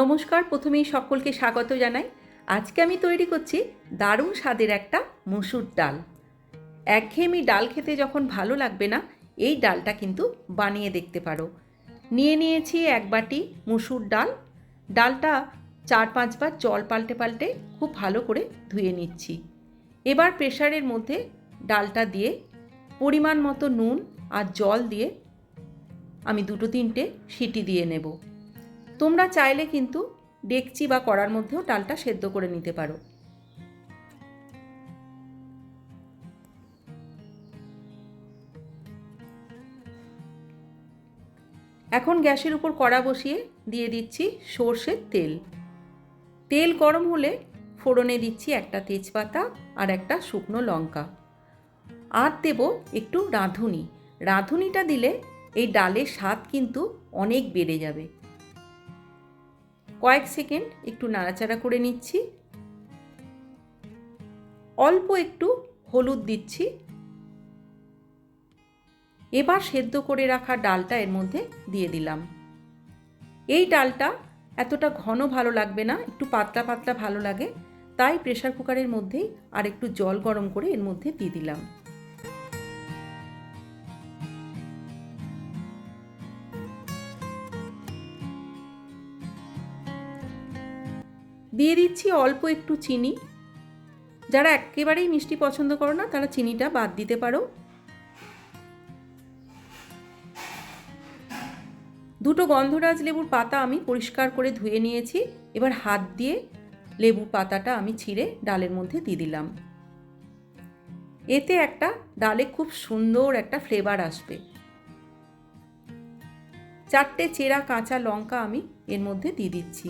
নমস্কার, প্রথমেই সকলকে স্বাগত জানাই। আজকে আমি তৈরি করছি দারুণ স্বাদের একটা মসুর ডাল। একঘেয়েমি ডাল খেতে যখন ভালো লাগবে না, এই ডালটা কিন্তু বানিয়ে দেখতে পারো। নিয়ে নিয়েছি এক বাটি মসুর ডাল। ডালটা চার পাঁচবার জল পাল্টে পাল্টে খুব ভালো করে ধুয়ে নিচ্ছি। এবার প্রেশারের মধ্যে ডালটা দিয়ে পরিমাণ মতো নুন আর জল দিয়ে আমি দুটো তিনটে সিটি দিয়ে নেব। তোমরা চাইলে কিন্তু ডেকচি বা কড়ার মধ্যেও ডালটা সেদ্ধ করে নিতে পারো। এখন গ্যাসের উপর কড়া বসিয়ে দিয়ে দিচ্ছি সর্ষের তেল। তেল গরম হলে ফোড়নে দিচ্ছি একটা তেজপাতা আর একটা শুকনো লঙ্কা। আর দেব একটু রাঁধুনি। রাঁধুনিটা দিলে এই ডালের স্বাদ কিন্তু অনেক বেড়ে যাবে। কয়েক সেকেন্ড একটু নাড়াচাড়া করে নিচ্ছি। অল্প একটু হলুদ দিচ্ছি। এবার সেদ্ধ করে রাখা ডালটা এর মধ্যে দিয়ে দিলাম। এই ডালটা এতটা ঘন ভালো লাগবে না, একটু পাতলা পাতলা ভালো লাগে, তাই প্রেশার কুকারের মধ্যেই আর একটু জল গরম করে এর মধ্যে দিয়ে দিলাম। দিয়ে দিচ্ছি অল্প একটু চিনি। যারা একেবারেই মিষ্টি পছন্দ করো না, তারা চিনিটা বাদ দিতে পারো। দুটো গন্ধরাজ লেবুর পাতা আমি পরিষ্কার করে ধুয়ে নিয়েছি। এবার হাত দিয়ে লেবুর পাতাটা আমি ছিঁড়ে ডালের মধ্যে দিয়ে দিলাম। এতে একটা ডালে খুব সুন্দর একটা ফ্লেভার আসবে। চারটে চেরা কাঁচা লঙ্কা আমি এর মধ্যে দিয়ে দিচ্ছি।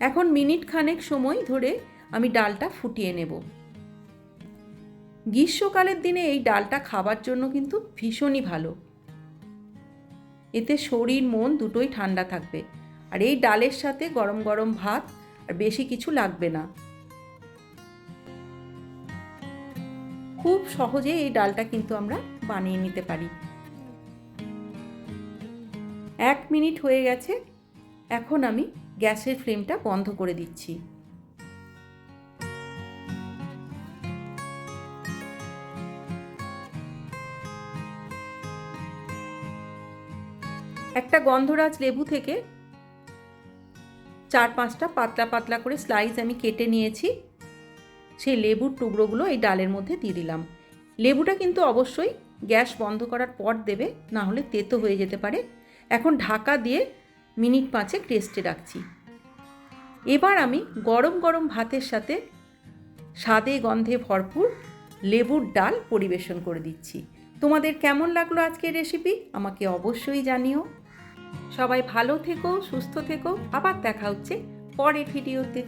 এখন মিনিট খানেক সময় ধরে আমি ডালটা ফুটিয়ে নেব। গ্রীষ্মকালের দিনে এই ডালটা খাবার জন্য কিন্তু ভীষণই ভালো। এতে শরীর, মন দুটোই ঠান্ডা থাকবে। আর এই ডালের সাথে গরম গরম ভাত আর বেশি কিছু লাগবে না। খুব সহজে এই ডালটা কিন্তু আমরা বানিয়ে নিতে পারি। এক মিনিট হয়ে গেছে। এখন আমি গ্যাসের ফ্লেমটা বন্ধ করে দিচ্ছি। একটা গন্ধরাজ লেবু থেকে চার পাঁচটা পাতলা পাতলা করে স্লাইস আমি কেটে নিয়েছি। সেই লেবুর টুকরোগুলো এই ডালের মধ্যে দিয়ে দিলাম। লেবুটা কিন্তু অবশ্যই গ্যাস বন্ধ করার পর দেবে, না হলে তেতো হয়ে যেতে পারে। এখন ঢাকা দিয়ে মিনিট পাঁচেক রেস্টে রাখছি। এবার আমি গরম গরম ভাতের সাথে স্বাদে গন্ধে ভরপুর লেবুর ডাল পরিবেশন করে দিচ্ছি। তোমাদের কেমন লাগল আজকের রেসিপি আমাকে অবশ্যই জানিও। সবাই ভালো থেকো, সুস্থ থেকো। আবার দেখা হচ্ছে পরের ভিডিওতে